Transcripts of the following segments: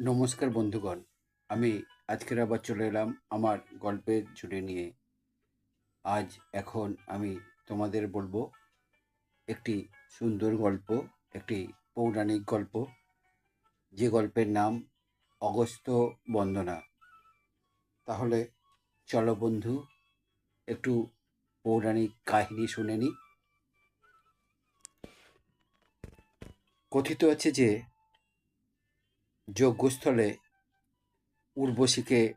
নমস্কার বন্ধুগণ, আমি আজকের আবার চলে এলাম আমার গল্পের জুড়ে নিয়ে। আজ এখন আমি তোমাদের বলব একটি সুন্দর গল্প, একটি পৌরাণিক গল্প, যে গল্পের নাম অগস্ত বন্দনা। তাহলে চলো বন্ধু, একটু পৌরাণিক কাহিনী শুনে নি। কথিত আছে যে যজ্ঞস্থলে উর্বশীকে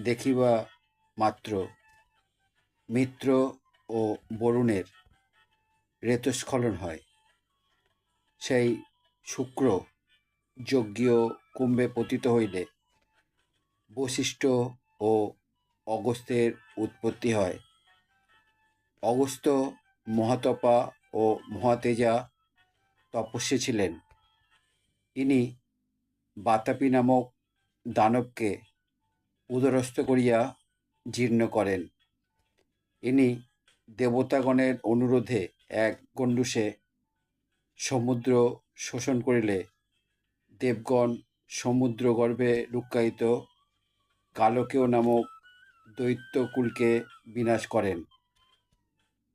দেখিবা মাত্র মিত্র ও বরুণের রেতস্খলন হয়। সেই শুক্র যজ্ঞীয় কুম্ভে পতিত হইলে বশিষ্ঠ ও অগস্ত্যের উৎপত্তি হয়। অগস্ত্য মহাতপা ও মহাতেজা তপস্বী ছিলেন। ইনি বাতাপি নামক দানবকে উদরস্থ করিয়া জীর্ণ করেন। ইনি দেবতাগণের অনুরোধে এক গণ্ডুষে সমুদ্র শোষণ করিলে দেবগণ সমুদ্র গর্ভে লুক্কায়িত কালকেয় নামক দৈত্যকুলকে বিনাশ করেন।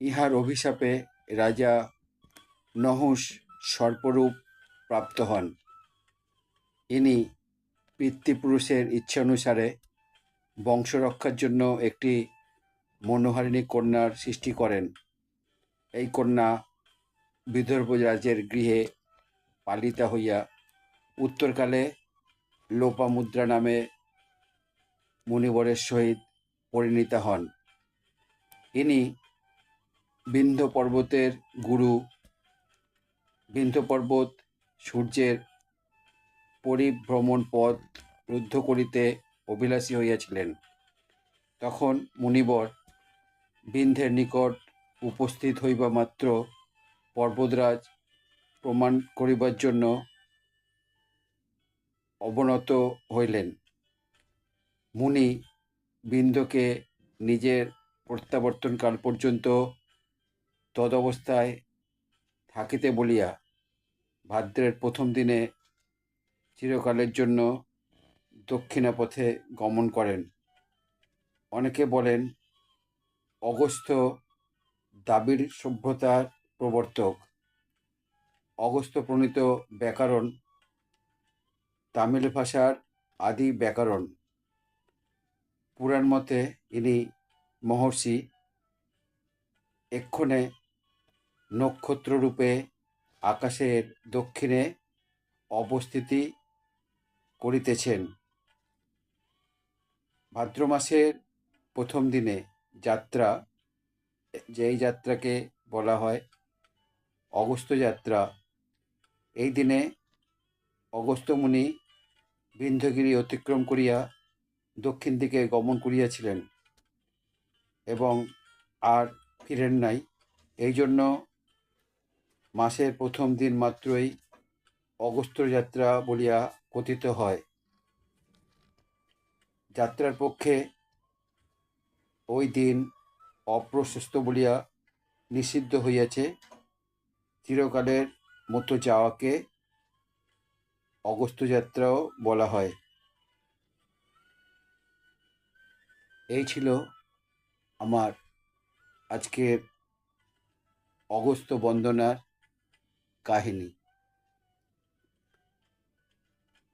ইহার অভিশাপে রাজা নহুষ সর্পরূপ প্রাপ্ত হন। ইনি পিতৃপুরুষের ইচ্ছা অনুসারে বংশরক্ষার জন্য একটি মনোহারিণী কন্যার সৃষ্টি করেন। এই কন্যা বিদর্ভ রাজ্যের গৃহে পালিতা হইয়া উত্তরকালে লোপামুদ্রা নামে মুনিবরের সহিত পরিণীতা হন। ইনি বিন্ধ্য পর্বতের গুরু। বিন্ধ্য পর্বত সূর্যের পরিভ্রমণ পথ রুদ্ধ করিতে অভিলাষী হইয়াছিলেন। তখন মুনিবর বিন্ধের নিকট উপস্থিত হইবা মাত্র পর্বতরাজ প্রমাণ করিবার জন্য অবনত হইলেন। মুনি বিন্ধকে নিজের প্রত্যাবর্তনকাল পর্যন্ত তদবস্থায় থাকিতে বলিয়া ভাদ্রের প্রথম দিনে চিরকালের জন্য দক্ষিণা পথে গমন করেন। অনেকে বলেন, অগস্ত্য দাবির সভ্যতার প্রবর্তক। অগস্ত্য প্রণীত ব্যাকরণ তামিল ভাষার আদি ব্যাকরণ। পুরাণ মতে ইনি মহর্ষি। এক্ষণে নক্ষত্ররূপে আকাশের দক্ষিণে অবস্থিতি করিতেছেন। ভাদ্র মাসের প্রথম দিনে যাত্রা, যেই যাত্রাকে বলা হয় অগস্ত্য যাত্রা, এই দিনে অগস্ত্যমুনি বিন্ধ্যগিরি অতিক্রম করিয়া দক্ষিণ দিকে গমন করিয়াছিলেন এবং আর ফিরেন নাই। এই জন্য মাসের প্রথম দিন মাত্রই অগস্ত্য যাত্রা বলিয়া কথিত হয়। যাত্রার পক্ষে ওই দিন অপ্রশস্ত বলিয়া নিষিদ্ধ হইয়াছে। চিরকালের মতো যাওয়াকে অগস্ত্য যাত্রাও বলা হয়। এই ছিল আমার আজকের অগস্ত বন্দনার কাহিনী।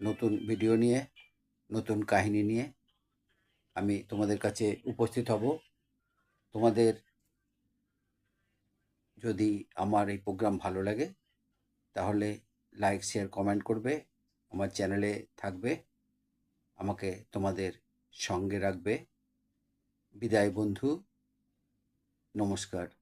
নতুন ভিডিও নিয়ে, নতুন কাহিনী নিয়ে আমি তোমাদের কাছে উপস্থিত হব। তোমাদের যদি আমার এই প্রোগ্রাম ভালো লাগে, তাহলে লাইক, শেয়ার, কমেন্ট করবে, আমার চ্যানেলে থাকবে, আমাকে তোমাদের সঙ্গে রাখবে। বিদায় বন্ধু, নমস্কার।